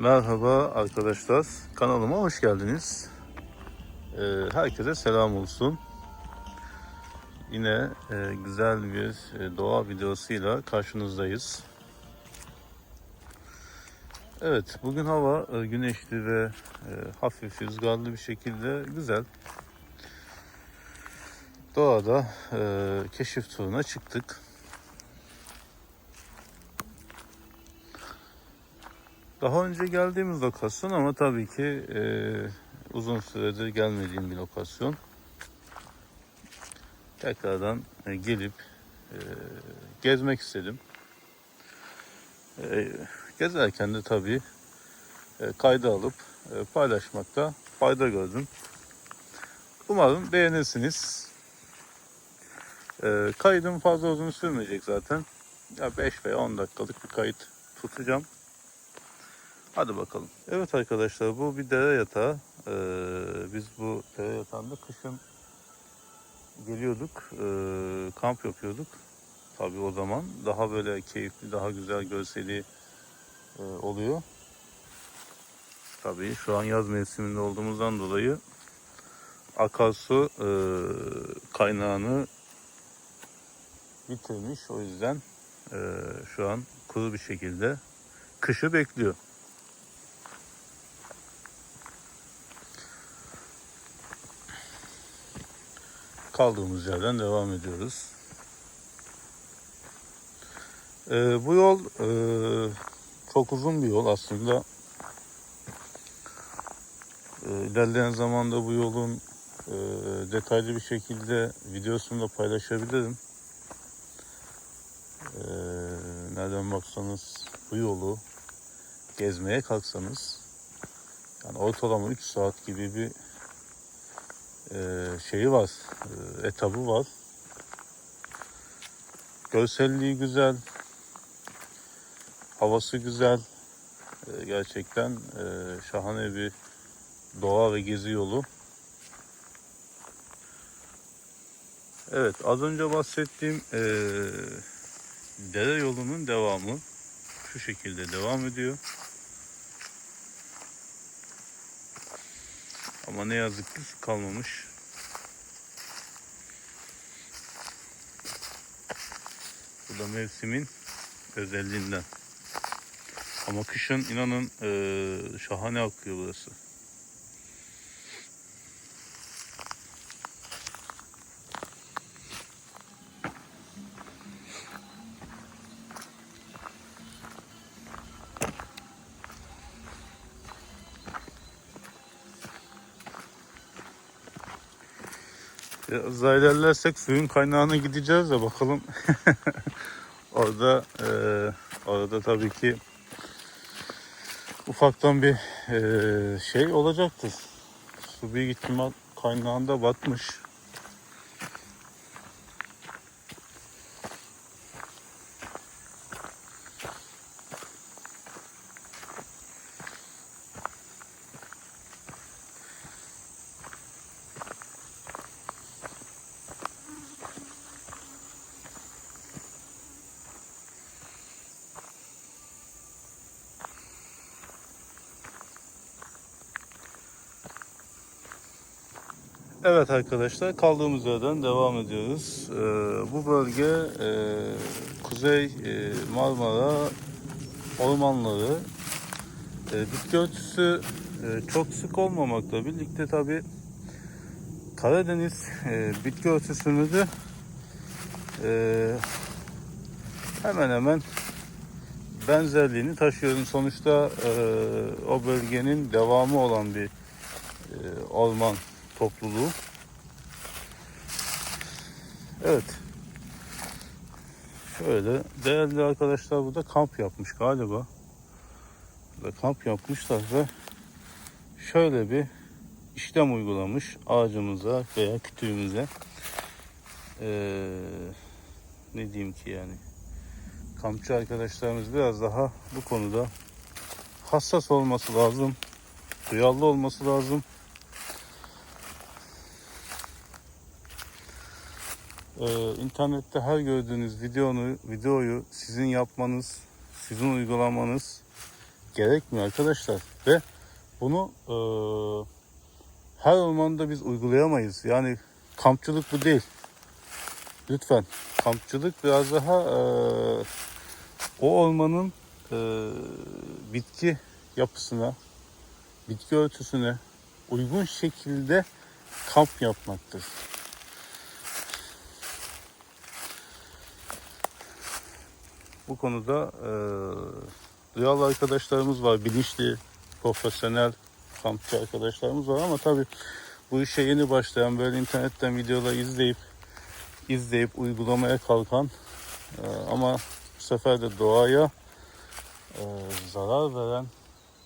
Merhaba arkadaşlar, kanalıma hoş geldiniz. Ee, herkese selam olsun. Yine e, güzel bir e, doğa videosuyla karşınızdayız. Evet, bugün hava e, güneşli ve hafif rüzgarlı bir şekilde güzel. Doğada keşif turuna çıktık. Daha önce geldiğimiz lokasyon ama tabii ki e, uzun süredir gelmediğim bir lokasyon. Tekrardan e, gelip e, gezmek istedim. E, gezerken de tabii e, kayda alıp e, paylaşmakta fayda gördüm. Umarım beğenirsiniz. E, kaydım fazla uzun sürmeyecek zaten. Ya 5 veya 10 dakikalık bir kayıt tutacağım. Hadi bakalım. Evet arkadaşlar bu bir dere yatağı. Ee, biz bu dere yatağında kışın geliyorduk. ee, kamp yapıyorduk. Tabii o zaman daha böyle keyifli, daha güzel görseli ee, oluyor. Tabii şu an yaz mevsiminde olduğumuzdan dolayı akarsu ee, kaynağını bitirmiş. O yüzden ee, şu an kuru bir şekilde kışı bekliyor. Kaldığımız yerden devam ediyoruz. Ee, bu yol e, çok uzun bir yol aslında. E, ilerleyen zamanda bu yolun e, detaylı bir şekilde videosunu da paylaşabilirim. E, nereden baksanız bu yolu gezmeye kalksanız yani ortalama 3 saat gibi bir e, şeyi var, e, etabı var. Görselliği güzel, havası güzel. E, gerçekten e, şahane bir doğa ve gezi yolu. Evet, az önce bahsettiğim e, dere yolunun devamı şu şekilde devam ediyor. Ama ne yazık ki kalmamış. Bu da mevsimin özelliğinden. Ama kışın inanın şahane akıyor burası. İlerlersek suyun kaynağına gideceğiz de bakalım. orada eee, orada tabii ki ufaktan bir eee, şey olacaktır. Su büyük ihtimal kaynağında batmış. Evet arkadaşlar kaldığımız yerden devam ediyoruz. Ee, bu bölge e, Kuzey e, Marmara ormanları. E, bitki örtüsü e, çok sık olmamakla birlikte tabi Karadeniz e, bitki örtüsünü de e, hemen hemen benzerliğini taşıyorum. Sonuçta e, o bölgenin devamı olan bir e, orman topluluğu. Evet. Şöyle değerli arkadaşlar burada kamp yapmış galiba. Burada kamp yapmışlar ve şöyle bir işlem uygulamış ağacımıza veya kütüğümüze. Ee, ne diyeyim ki yani. Kampçı arkadaşlarımız biraz daha bu konuda hassas olması lazım. Duyarlı olması lazım. Ee, internette her gördüğünüz videonu, videoyu sizin yapmanız, sizin uygulamanız gerekmiyor arkadaşlar. Ve bunu e, her ormanda biz uygulayamayız. Yani kampçılık bu değil. Lütfen. Kampçılık biraz daha e, o ormanın e, bitki yapısına, bitki örtüsüne uygun şekilde kamp yapmaktır. Bu konuda e, duyarlı arkadaşlarımız var, bilinçli, profesyonel kampçı arkadaşlarımız var ama tabii bu işe yeni başlayan böyle internetten videolar izleyip izleyip uygulamaya kalkan e, ama bu sefer de doğaya e, zarar veren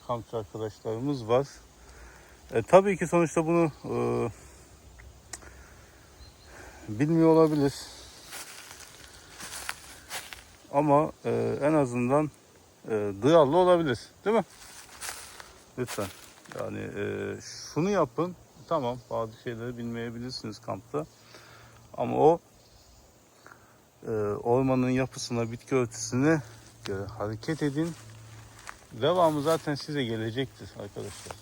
kampçı arkadaşlarımız var. E, tabii ki sonuçta bunu e, bilmiyor olabilir. Ama e, en azından e, duyarlı olabilir. Değil mi? Lütfen. Yani e, şunu yapın. Tamam bazı şeyleri bilmeyebilirsiniz kampta. Ama o e, ormanın yapısına, bitki örtüsüne göre hareket edin. Devamı zaten size gelecektir arkadaşlar.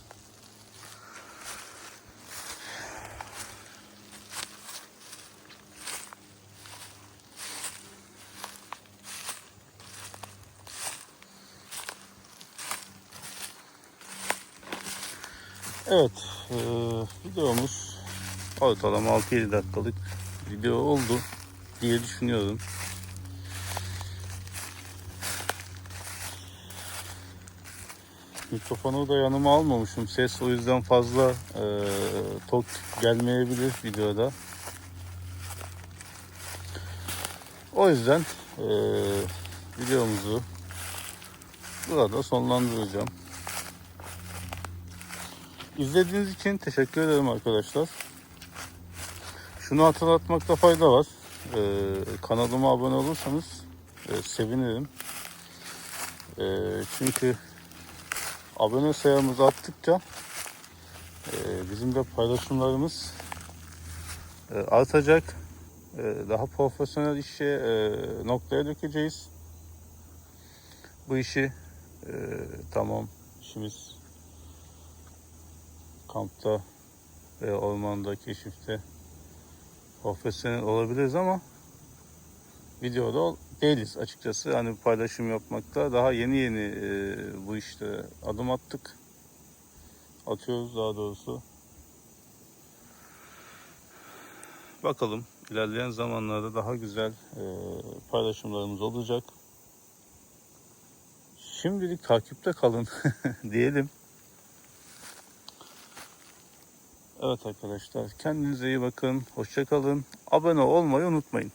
Evet, e, videomuz ortalama 6-7 dakikalık video oldu diye düşünüyorum. Mikrofonu da yanıma almamışım. Ses o yüzden fazla e, tok gelmeyebilir videoda. O yüzden e, videomuzu burada sonlandıracağım. İzlediğiniz için teşekkür ederim arkadaşlar. Şunu hatırlatmakta fayda var. Ee, kanalıma abone olursanız e, sevinirim. E, çünkü abone sayımız arttıkça e, bizim de paylaşımlarımız e, artacak. E, daha profesyonel işe e, noktaya dökeceğiz. Bu işi e, tamam işimiz kampta ve ormanda, keşifte profesyonel olabiliriz ama videoda değiliz açıkçası. Hani paylaşım yapmakta daha yeni yeni e, bu işte adım attık. Atıyoruz daha doğrusu. Bakalım ilerleyen zamanlarda daha güzel e, paylaşımlarımız olacak. Şimdilik takipte kalın diyelim. Evet arkadaşlar kendinize iyi bakın. Hoşça kalın. Abone olmayı unutmayın.